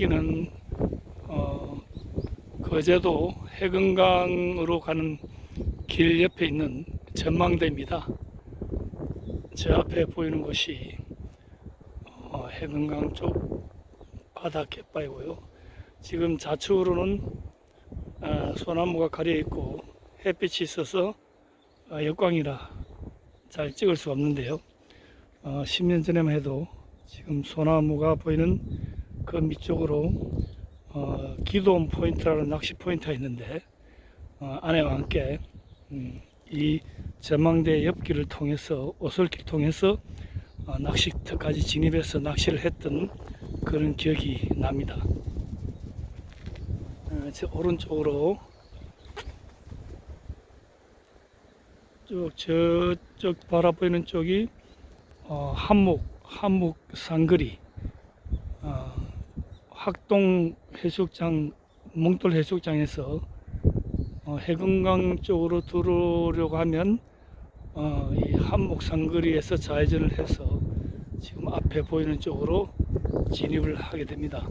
여기는 어, 거제도 해금강으로 가는 길 옆에 있는 전망대입니다. 저 앞에 보이는 곳이 어, 해금강 쪽 바다 갯바이고요. 지금 좌측으로는 어, 소나무가 가려 있고 햇빛이 있어서 어, 역광이라 잘 찍을 수 없는데요. 어, 10년 전에만 해도 지금 소나무가 보이는 그 밑쪽으로 어, 기도원 포인트라는 낚시 포인트가 있는데 어, 아내와 함께 음, 이 전망대 옆길을 통해서 오솔길 통해서 어, 낚시터까지 진입해서 낚시를 했던 그런 기억이 납니다. 어, 저 오른쪽으로 쭉 저쪽 바라보이는 쪽이 어, 한목 한목 상거리 어, 학동 해수욕장 몽돌 해수욕장에서 어, 해금강 쪽으로 들어오려고 하면 어, 이 한목 상거리에서 좌회전을 해서 지금 앞에 보이는 쪽으로 진입을 하게 됩니다.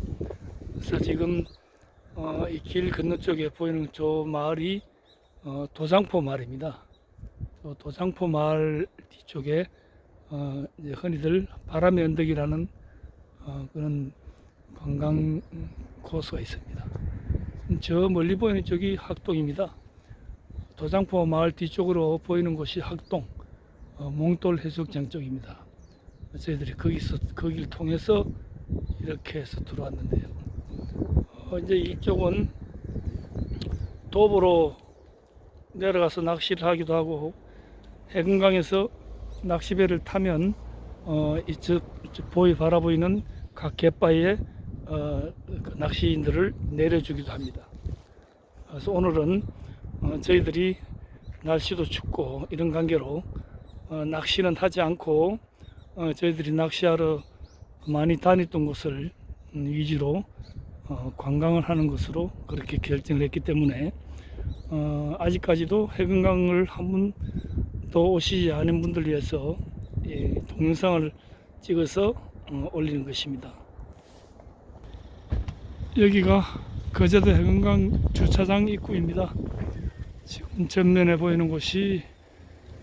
그래서 지금 어, 이 길 건너쪽에 보이는 저 마을이 어, 도장포 마을입니다. 또 도장포 마을 뒤쪽에 어, 흔히들 바람의 언덕이라는 어, 그런 관광 코스가 있습니다. 저 멀리 보이는 쪽이 학동입니다. 도장포 마을 뒤쪽으로 보이는 곳이 학동 어, 몽돌 해수욕장 쪽입니다. 저희들이 거기서 거기를 통해서 이렇게 해서 들어왔는데요. 어, 이제 이쪽은 도보로 내려가서 낚시를 하기도 하고 해금강에서 낚시배를 타면 어, 이쪽, 이쪽 보이 바라보이는 각 갯바위에 어, 그 낚시인들을 내려주기도 합니다. 그래서 오늘은 어, 저희들이 날씨도 춥고 이런 관계로 어, 낚시는 하지 않고 어, 저희들이 낚시하러 많이 다녔던 곳을 음, 위주로 어, 관광을 하는 것으로 그렇게 결정을 했기 때문에 어, 아직까지도 해금강을 한 번도 오시지 않은 분들 위해서 예, 동영상을 찍어서 어, 올리는 것입니다. 여기가 거제도 해금강 주차장 입구입니다. 지금 전면에 보이는 곳이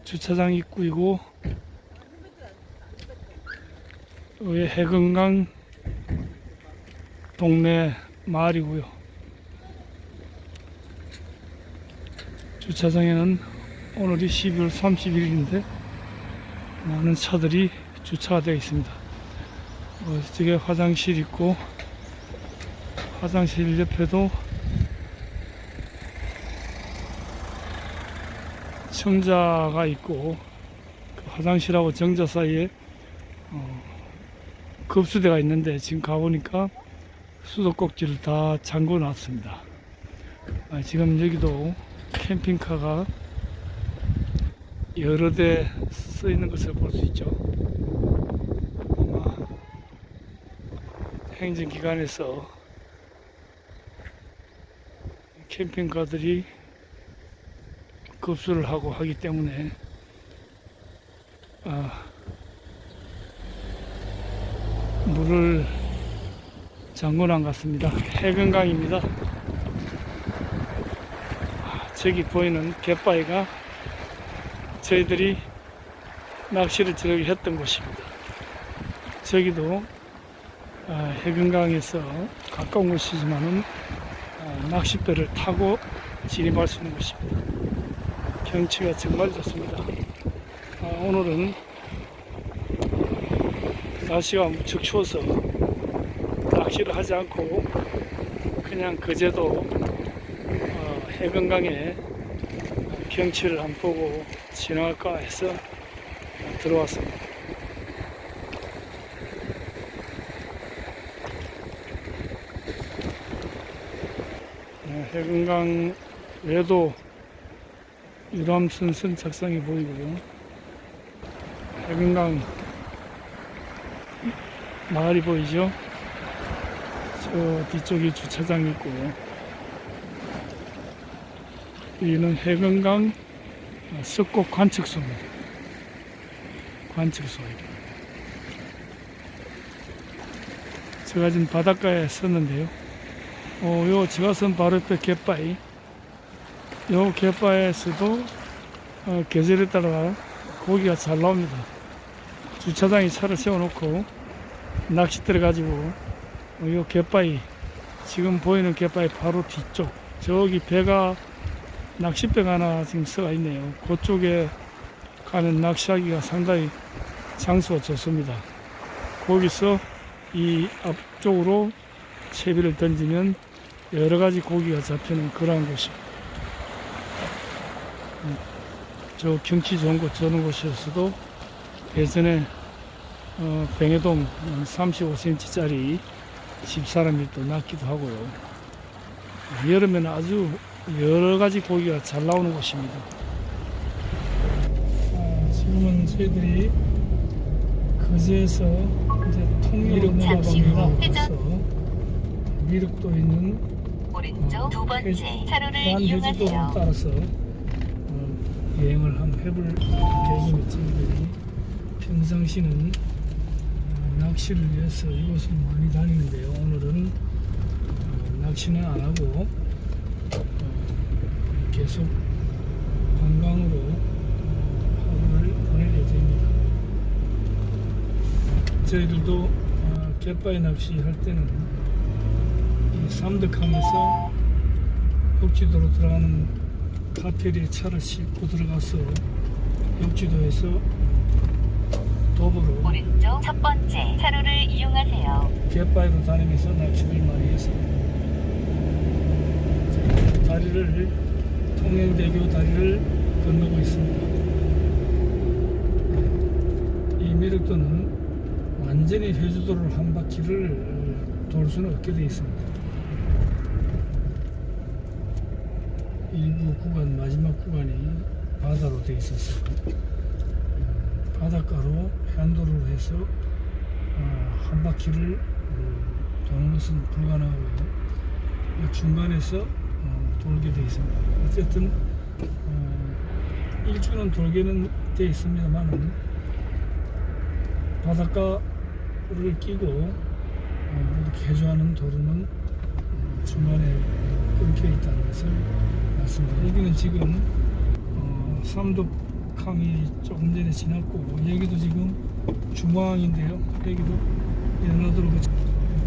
주차장 입구이고 여기 해금강 동네 마을이고요. 주차장에는 오늘이 12월 31일인데 많은 차들이 주차가 되어 있습니다. 어, 저게 화장실 있고 화장실 옆에도 청자가 있고 그 화장실하고 정자 사이에 어, 급수대가 있는데 지금 가보니까 수도꼭지를 다 잠궈 놨습니다. 아, 지금 여기도 캠핑카가 여러 대 써 있는 것을 볼 수 있죠. 아마 행정 기관에서 캠핑카들이 급수를 하고 하기 때문에 아, 물을 잠궈놓은 것 같습니다. 해변강입니다. 아, 저기 보이는 갯바위가 저희들이 낚시를 저기 했던 곳입니다. 저기도 아, 해변강에서 가까운 곳이지만은 아, 낚싯배를 타고 진입할 수 있는 곳입니다. 경치가 정말 좋습니다. 아, 오늘은 날씨가 무척 추워서 낚시를 하지 않고 그냥 거제도 어, 해변강에 경치를 한번 보고 지나갈까 해서 들어왔습니다. 해변강 외도 유람선선 작성이 보이고요. 해변강 마을이 보이죠? 저 뒤쪽에 주차장이 있고요. 여기는 해변강 석곡 관측소입니다. 관측소. 제가 지금 바닷가에 섰는데요. 어, 요 지가선 바로 옆에 갯바위. 요 갯바위에서도 어, 계절에 따라 고기가 잘 나옵니다. 주차장에 차를 세워놓고 낚싯대를 가지고 어, 요 갯바위 지금 보이는 갯바위 바로 뒤쪽 저기 배가 낚싯배가 하나 지금 서가 있네요. 그쪽에 가면 낚시하기가 상당히 장수가 좋습니다. 거기서 이 앞쪽으로 채비를 던지면 여러 가지 고기가 잡히는 그러한 곳이 음, 저 경치 좋은 곳 저런 곳이었어도 예전에 어, 뱅해돔 35cm짜리 집사람이 또 낚기도 하고요. 여름에는 아주 여러 가지 고기가 잘 나오는 곳입니다. 아, 지금은 저희들이 거제에서 이제 후 넘어갑니다. 미륵도 있는 오른쪽 두 번째 차로를 이용하세요. 따라서 어, 여행을 한번 해볼 계획입니다. 저희들이 평상시는 어, 낚시를 위해서 이곳을 많이 다니는데요. 오늘은 어, 낚시는 안 하고 어, 계속 관광으로 어, 하루를 보낼 예정입니다. 저희들도 어, 갯바위 낚시 할 때는 이 삼덕항에서 욕지도로 들어가는 카페리에 차를 싣고 들어가서 욕지도에서 도보로 오른쪽 첫 번째 차로를 이용하세요. 갯바위로 다니면서 낚시를 많이 했습니다. 다리를 통영대교 다리를 건너고 있습니다. 이 미륵도는 완전히 회주도를 한 바퀴를 돌 수는 없게 되어 있습니다. 일부 구간 마지막 구간이 바다로 되어 있어서 어, 바닷가로 해안도로를 해서 어, 한 바퀴를 어, 도는 것은 불가능하고요. 이 중간에서 어, 돌게 되어 있습니다. 어쨌든 어, 일주는 돌게는 되어 있습니다만은 바닷가를 끼고 어, 이렇게 해주하는 도로는 어, 중간에 끊겨 있다는 것을 말씀드립니다. 여기는 지금 어, 삼독항이 조금 전에 지났고 여기도 지금 중앙인데요. 여기도 연화도로 그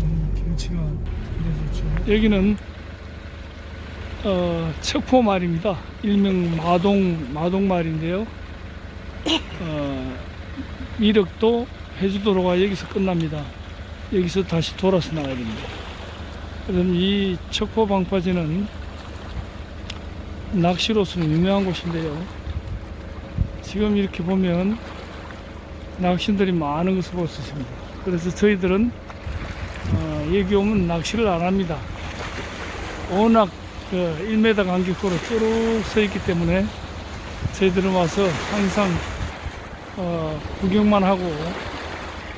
음, 경치가 좋죠. 여기는 어, 척포말입니다. 일명 마동 마동말인데요. 어, 미륵도 해주도로가 여기서 끝납니다. 여기서 다시 돌아서 나가야 됩니다. 그럼 이 척포 방파제는 낚시로서는 유명한 곳인데요. 지금 이렇게 보면 낚시인들이 많은 것을 볼 수 있습니다. 그래서 저희들은 어, 여기 오면 낚시를 안 합니다. 워낙 그 1m 간격으로 쭉 서 있기 때문에 저희들은 와서 항상 어, 구경만 하고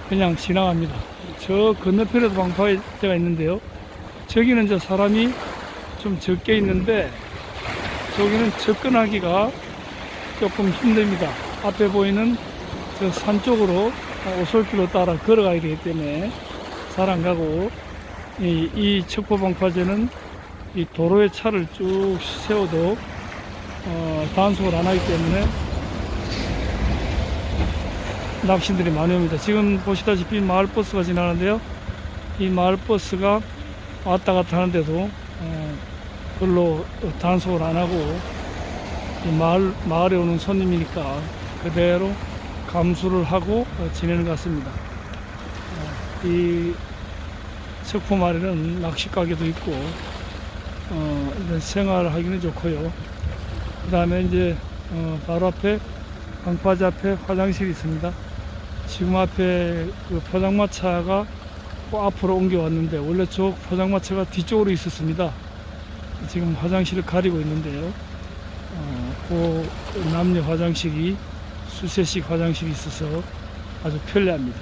그냥 지나갑니다. 저 건너편에도 방파제가 있는데요. 저기는 저 사람이 좀 적게 있는데 저기는 접근하기가 조금 힘듭니다. 앞에 보이는 저 산 쪽으로 오솔길로 따라 걸어가야 되기 때문에 잘안 가고 이, 이 척포방파제는 이 도로에 차를 쭉 세워도 어, 단속을 안 하기 때문에 낚시들이 많이 옵니다. 지금 보시다시피 마을버스가 지나는데요. 이 마을버스가 왔다 갔다 하는데도 어, 별로 단속을 안 하고 이 마을, 마을에 오는 손님이니까 그대로 감수를 하고 어, 지내는 것 같습니다. 어, 이 석포마을에는 낚시 가게도 있고 어, 생활하기는 좋고요. 그 다음에 이제 어, 바로 앞에 방파제 앞에 화장실이 있습니다. 지금 앞에 그 포장마차가 그 앞으로 옮겨왔는데 원래 저 포장마차가 뒤쪽으로 있었습니다. 지금 화장실을 가리고 있는데요. 어, 그 남녀 화장실이 수세식 화장실이 있어서 아주 편리합니다.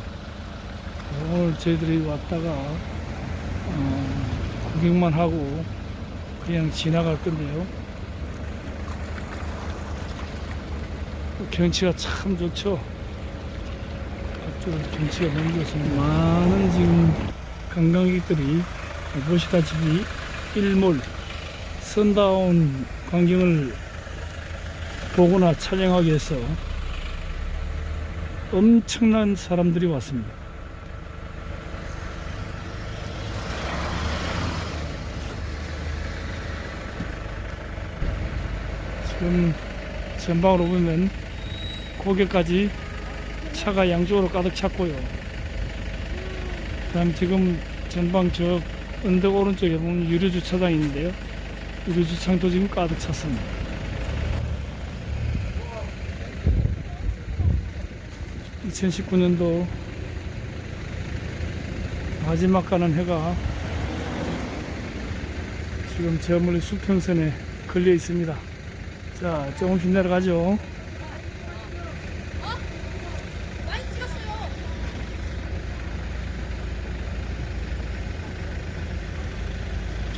오늘 저희들이 왔다가 어, 구경만 하고 그냥 지나갈 건데요. 경치가 참 좋죠. 앞쪽으로 경치가 너무 좋습니다. 많은 지금 관광객들이 보시다시피 일몰 선다운 광경을 보거나 촬영하기 위해서 엄청난 사람들이 왔습니다. 지금 전방으로 보면 고개까지 차가 양쪽으로 가득 찼고요. 그 다음 지금 전방 저 언덕 오른쪽에 보면 유료 주차장이 있는데요. 유료 주차장도 지금 가득 찼습니다. (2019년도) 마지막 가는 해가 지금 저 멀리 수평선에 걸려 있습니다. 자, 조금씩 내려가죠.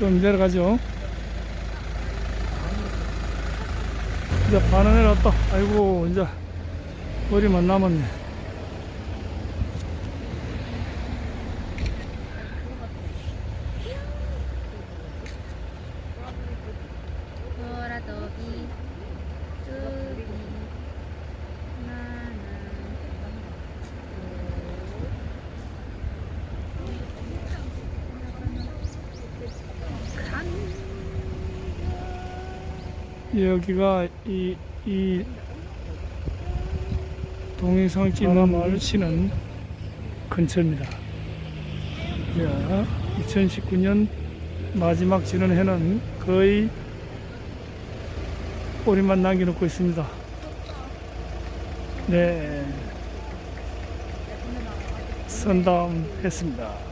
좀 내려가죠. 이제 반은 내려왔다. 아이고, 이제 머리만 남았네. 도라도비 뚜비 나나 여기가 이, 이 동영상을 찍는 시는 근처입니다. 자, 2019년 마지막 지는 해는 거의 꼬리만 남겨놓고 있습니다. 네. 선다운 했습니다.